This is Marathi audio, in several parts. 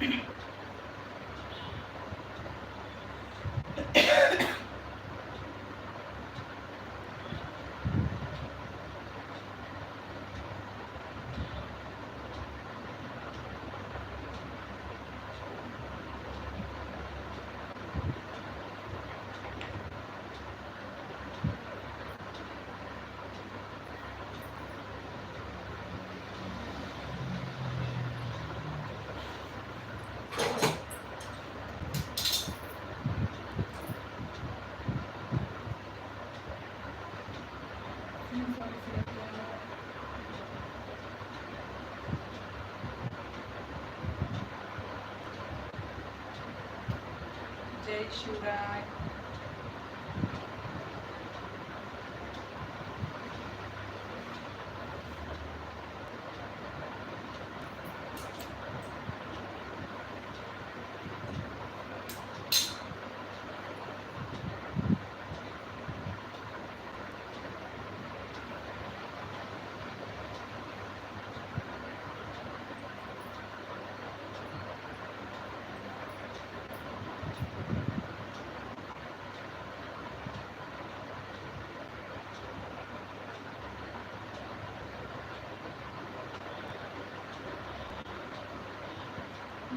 you जय शिवराय जय शिवराय श्री स्वामी समर्थ संकष्टी चतुर्थीच्या सर्वांना हार्दिक शुभेच्छा अश्विनी कुरुश या चॅनलवर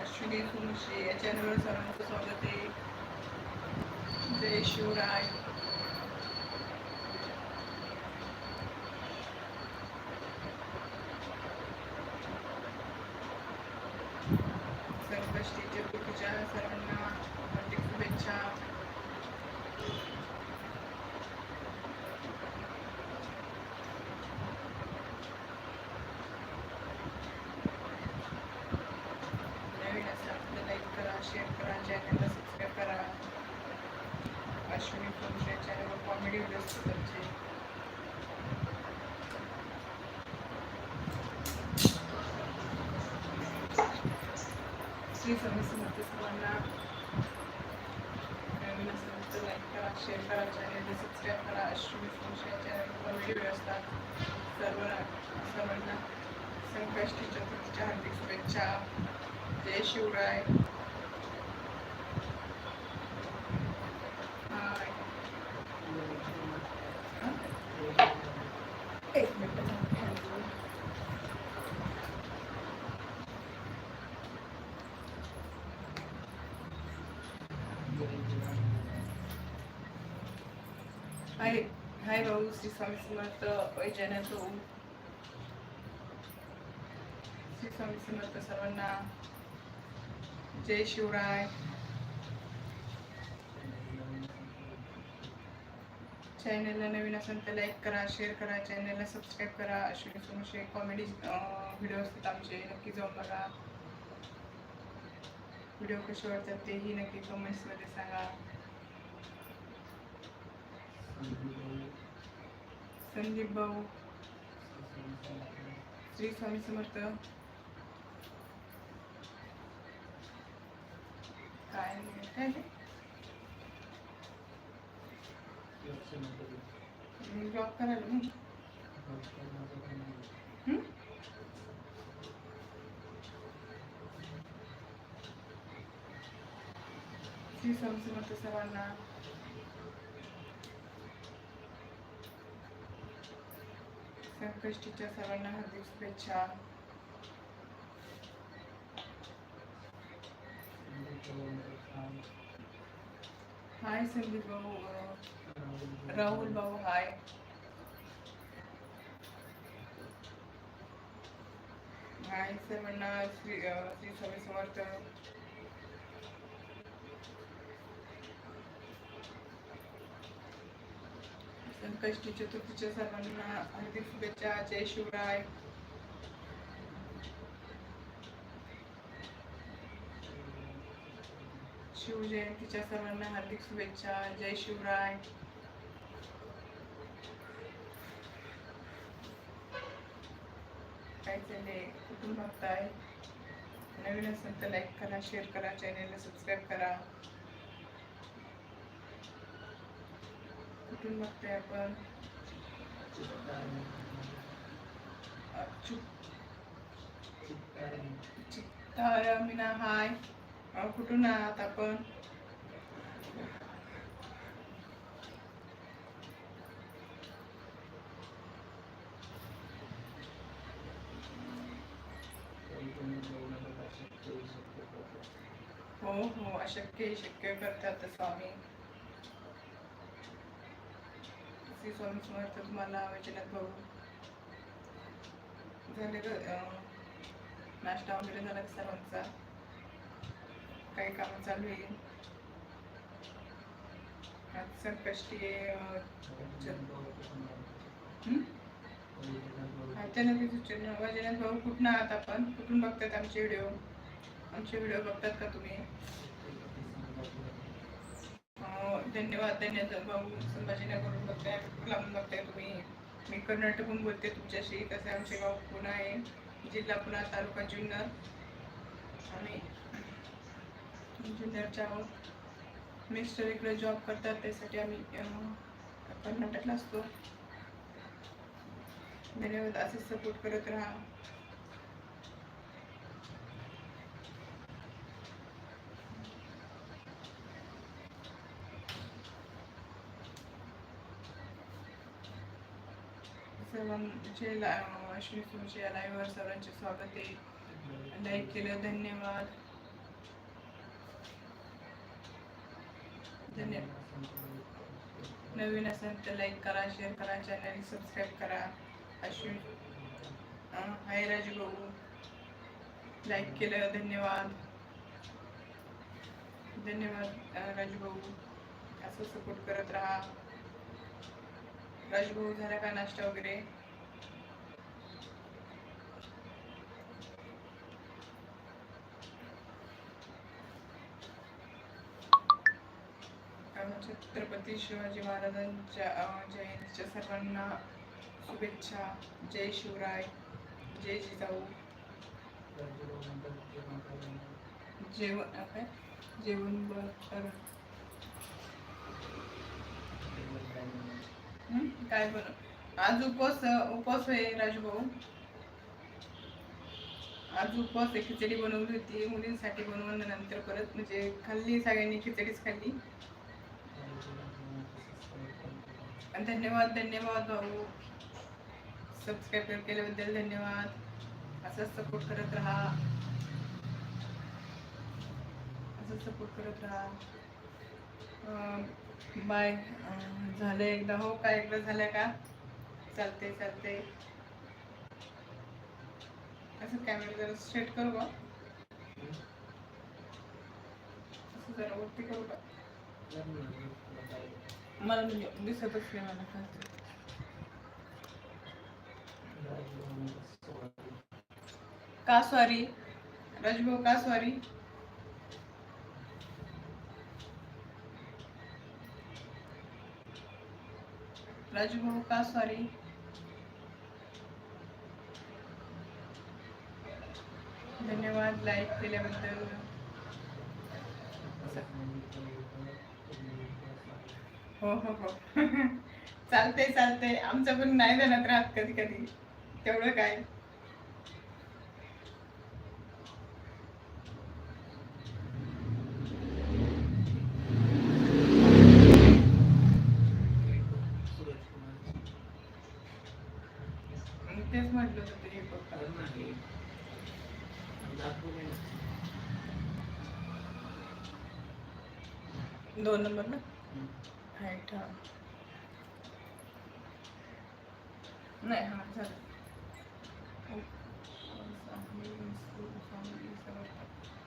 अश्विनी फुलशी या चॅनलवर सर्वांचं स्वागत आहे. जय शिवराय संकष्टी चतुर्थीच्या सर्वांना हार्दिक शुभेच्छा नवीन असाल तर लाईक करा शेअर करा चॅनलला सबस्क्राईब करा अश्विनी पुरुष या चॅनलवर कॉमेडी व्हिडिओज तुमचे श्री स्वामी समर्थ सर्वांना नवीन असेल तर लाईक करा शेअर करा चॅनलला सबस्क्राईब करा अश्विनी व्हिडिओ असतात सर्व सर्वांना संकष्टी चतुर्थीच्या हार्दिक शुभेच्छा जय शिवराय हाय हा? एक मिनिट थांब. हाय हाय भाऊ श्री समर्थ वैजन तो श्री स्वामी समर्थ सर्वांना जय शिवराय. चॅनलला नवीन असेल तर लाईक करा शेअर करा चॅनलला सबस्क्राईब करा. अश्विनी सोमशे कॉमेडी व्हिडिओ असतात आमचे नक्की जाऊन बघा. व्हिडिओ कसे वाटतात तेही नक्की कमेंट्समध्ये सांगा. संदीप भाऊ. श्री स्वामी समर्थ. काय काय मी जॉब करायला मी श्री स्वामी समर्थ सर्वांना संकष्टीच्या सर्वांना हार्दिक शुभेच्छा हाय संदीप भाऊ राहुल भाऊ हाय हाय सर्वांना श्री श्री स्वामी समर्थ संकष्टी चतुर्थीच्या सर्वांना हार्दिक शुभेच्छा जय शिवराय. शिवजयंतीच्या सर्वांना हार्दिक शुभेच्छा जय शिवराय. काय चालले कुठून बघताय? नवीन असेल तर लाईक करा शेअर करा चॅनेलला सबस्क्राईब करा. कुठून बघताय आपण? चित्तार मीना हाय. कुठून आहात आपण? हो हो अशक्य शक्य करतात स्वामी. श्री स्वामी समर्थ तुम्हाला वचनात भाऊ झाले नाश्ता वगैरे झाला का सर्वांचा? काही काम चालू आहे? संकष्टी अचानक सूचना वजनात भाऊ कुठनं आहात आपण? कुठून बघतात आमचे व्हिडिओ? आमचे व्हिडिओ बघतात का तुम्ही? धन्यवाद धन्यवाद. भाऊ संभाजीनगरून बघताय लांबून बघताय तुम्ही. मी कर्नाटकहून बोलते तुमच्याशी तसे आमचे गाव पुणे आहे? जिल्हा पुणे तालुका जुन्नर. आम्ही जुन्नरच्या आहोत मिस्टर इकडे जॉब करतात त्यासाठी आम्ही कर्नाटकला असतो. धन्यवाद असे सपोर्ट करत राहा. सर्वांचे ला- अश्विनी तुमचे लाईव्हवर सर्वांचे स्वागत आहे. लाईक केलं धन्यवाद. धन्यवाद नवीन असेल तर लाईक करा शेअर करा चॅनल सबस्क्राईब करा. अश्विन हाय राजू भाऊ. लाईक केलं धन्यवाद. धन्यवाद राजभाऊ राजू भाऊ. असं सपोर्ट करत राहा. राजभाऊ झाला का नाश्ता वगैरे. छत्रपती शिवाजी महाराजांच्या जयंतीच्या सर्वांना शुभेच्छा. जय शिवराय. जय जिजाऊ. जेवण काय? जेवण बरं हं? काय बरं? आज उपवास उपवास आहे राजू भाऊ आज उपवास आहे खिचडी बनवली होती. मुलींसाठी बनवून नंतर परत म्हणजे खाल्ली सगळ्यांनी खिचडीच खाल्ली. आणि धन्यवाद धन्यवाद भाऊ. सबस्क्राईब केल्याबद्दल धन्यवाद. असंच सपोर्ट करत राहा. असंच सपोर्ट करत राहा. बाय. अं, झालं एकदा. हो का? एकदा झालं का? चालते चालते असं कॅमेरा जरा स्ट्रेट करू का? असं जरा वरती करू का? मला म्हणजे दिसतच नाही मला खालचं. का सॉरी राजभाऊ का सॉरी राजू का सॉरी धन्यवाद लाईक केल्याबद्दल. हो हो हो. चालते चालते आमचं पण नाही जाणार राहत कधी कधी तेवढं काय मी तेच म्हटलं होतं ते हे बघ. दोन नंबर ना? हाईट हा. नाही हा झालं.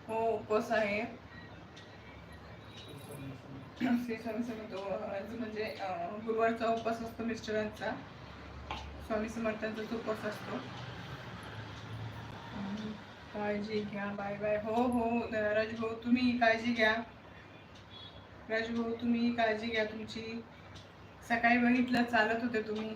हो उपवास आहे. श्री स्वामी समर्थ आज म्हणजे गुरुवारचा उपवास असतो मिस्टरांचा. स्वामी समर्थांचाच उपवास असतो. काळजी घ्या बाय बाय हो हो राजू भाऊ तुम्ही काळजी घ्या. राजू भाऊ तुम्ही काळजी घ्या तुमची. सकाळी बघितलं चालत होते तुम्ही.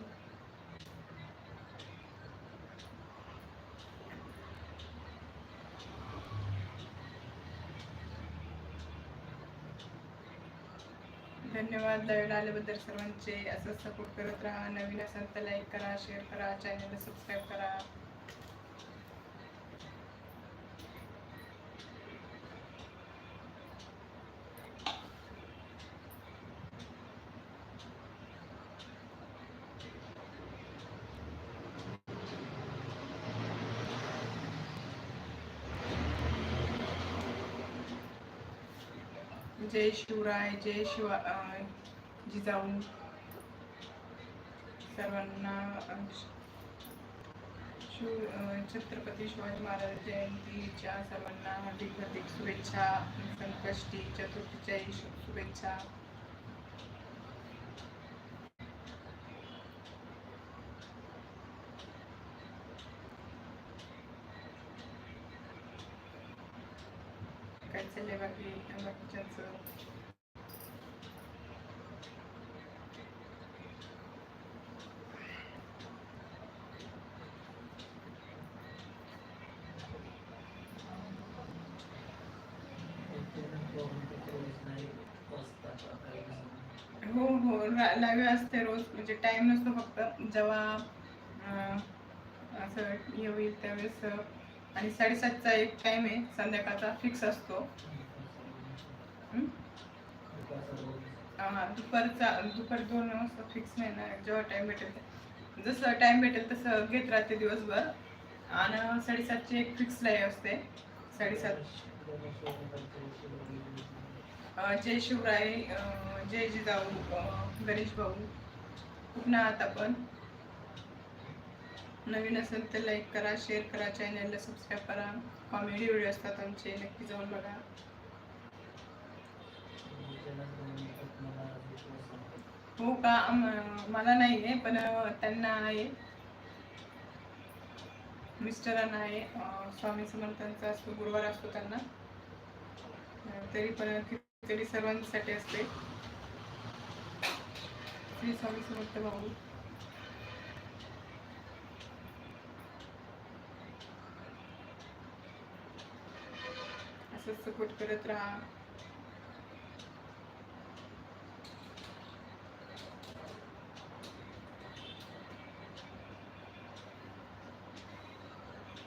धन्यवाद लाईव्ह आल्याबद्दल सर्वांचे. असंच सपोर्ट करत राहा. नवीन असाल तर लाईक करा शेअर करा चॅनलला सबस्क्राईब करा. जय शिवराय जय शिवा जिजाऊ. सर्वांना शिव छत्रपती शिवाजी महाराज जयंतीच्या सर्वांना हार्दिक हार्दिक शुभेच्छा संकष्टी चतुर्थीच्याही शु- शुभेच्छा. काय चाललंय बाकी बाकीच्यांचं हो. हो लाईव्ह असते रोज. म्हणजे टाइम नसतो फक्त जेव्हा असं हे होईल त्यावेळेस आणि साडेसातचा एक टाइम आहे संध्याकाळचा फिक्स असतो. हं? दुपारचा दुपार दोन वाजता फिक्स नाही ना जेव्हा टाइम भेटेल जसं टाइम भेटेल तसं घेत राहते दिवसभर. आणि साडेसातची एक फिक्स लाईव्ह असते. साडेसात. जय शिवराय जय जिजाऊ गणेश भाऊ. कुठं आहात आपण. नवीन असेल तर लाईक करा शेअर करा चॅनलला सबस्क्राईब करा. कॉमेडी व्हिडिओ असतात आमचे नक्की जाऊन बघा. हो का? मला नाही आहे पण त्यांना आहे. मिस्टरांना आहे. स्वामी समर्थांचा असतो गुरुवार असतो त्यांना. तरी पण खिचडी सर्वांसाठी असते. श्री स्वामी समर्थ भाऊ. असंच सपोर्ट करत राहा.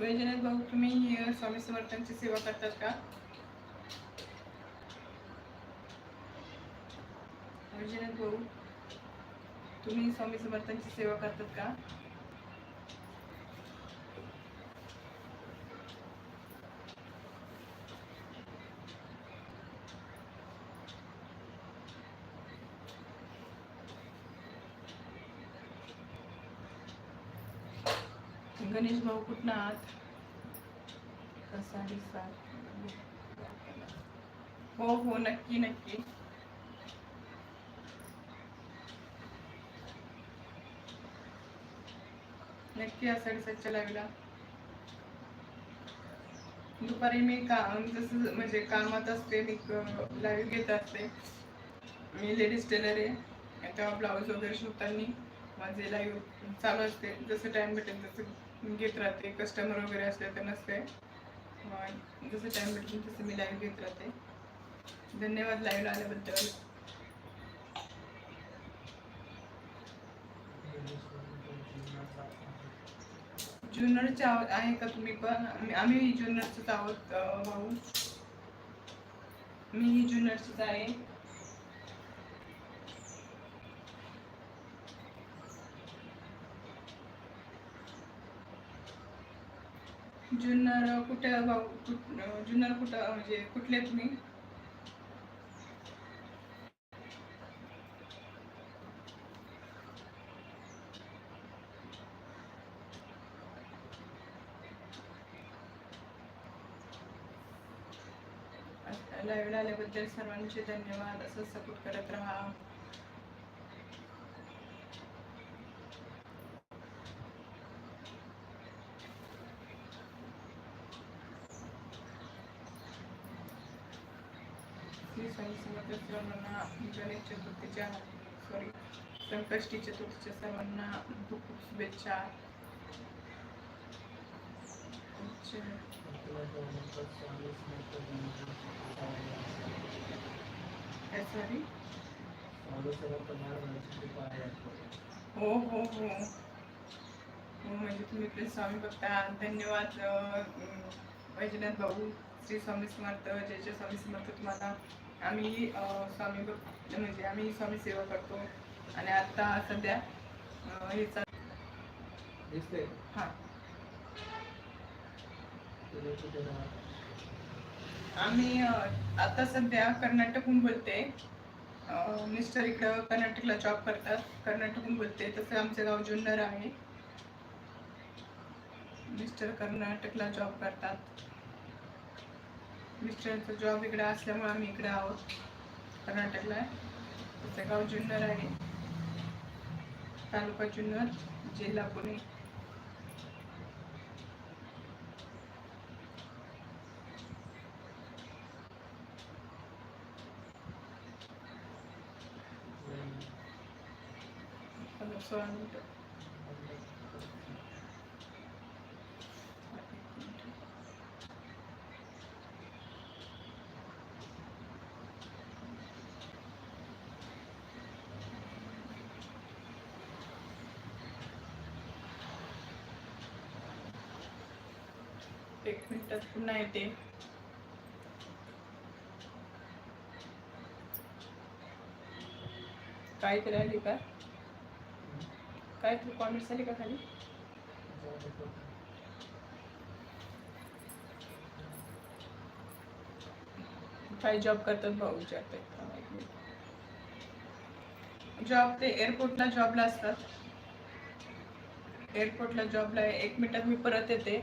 वैजनाथ भाऊ तुम्ही स्वामी समर्थांची सेवा करतात का? वैजनाथ भाऊ तुम्ही स्वामी समर्थांची सेवा करतात का? गणेश भाऊ कुठं आहात? कसा सात हो हो नक्की नक्की. नक्की आषाढी सातच्या लागला. दुपारी मी काम जसं म्हणजे कामात असते मी लाईव्ह घेत असते. मी लेडीज टेलर आहे. तेव्हा ब्लाऊज वगैरे शिवताना माझे लाईव्ह चालू असते. जसं टाइम भेटेल तसं घेत राहते. कस्टमर वगैरे असले तर नसते. जसं टाइम भेटेल तसं मी लाईव्ह घेत राहते. धन्यवाद लाईव्ह आल्याबद्दल. जुन्नरचे आहोत आहे का तुम्ही पण? आम्ही- आम्ही जुन्नरचेच आहोत भाऊ. मीही जुन्नरचीच आहे. जुन्नर कुठं भाऊ कुठ जुन्नर कुठं म्हणजे कुठले तुम्ही? लाईव्ह आल्याबद्दल सर्वांचे धन्यवाद. असं सपोर्ट करत राहा श्री स्वामी समर्थ सर्वांना गणेश चतुर्थीच्या सॉरी संकष्टी चतुर्थीच्या सर्वांना खूप खूप शुभेच्छा. सॉरी हो, हो हो हो. म्हणजे तुम्ही इकडे स्वामी बघता. धन्यवाद वैजनाथ भाऊ श्री स्वामी समर्थ जयच्या स्वामी समर्थ तुम्हाला. आम्ही स्वामी भक्त म्हणजे आम्ही स्वामी सेवा करतो. आणि आता सध्या हे चाल दिसते हां? आम्ही आता सध्या कर्नाटकहून बोलते. मिस्टर इकडं कर्नाटकला जॉब करतात. कर्नाटकहून बोलते. तसं आमचं गाव जुन्नर आहे. मिस्टर कर्नाटकला जॉब करतात. मिस्टरचा जॉब इकडे असल्यामुळे आम्ही इकडे आहोत. कर्नाटकला त्याचं गाव जुन्नर आहे. तालुका जुन्नर जिल्हा पुणे. पंधरा सोळा मिनिटं. एक पुन्हा येते. काय तरी आली का? काय तू कॉमेंट आली का खाली? काय जॉब करतात भाऊ विचारताय जॉब ते एअरपोर्टला जॉबला असतात. एअरपोर्टला जॉबला एक मिनिटात मी परत येते.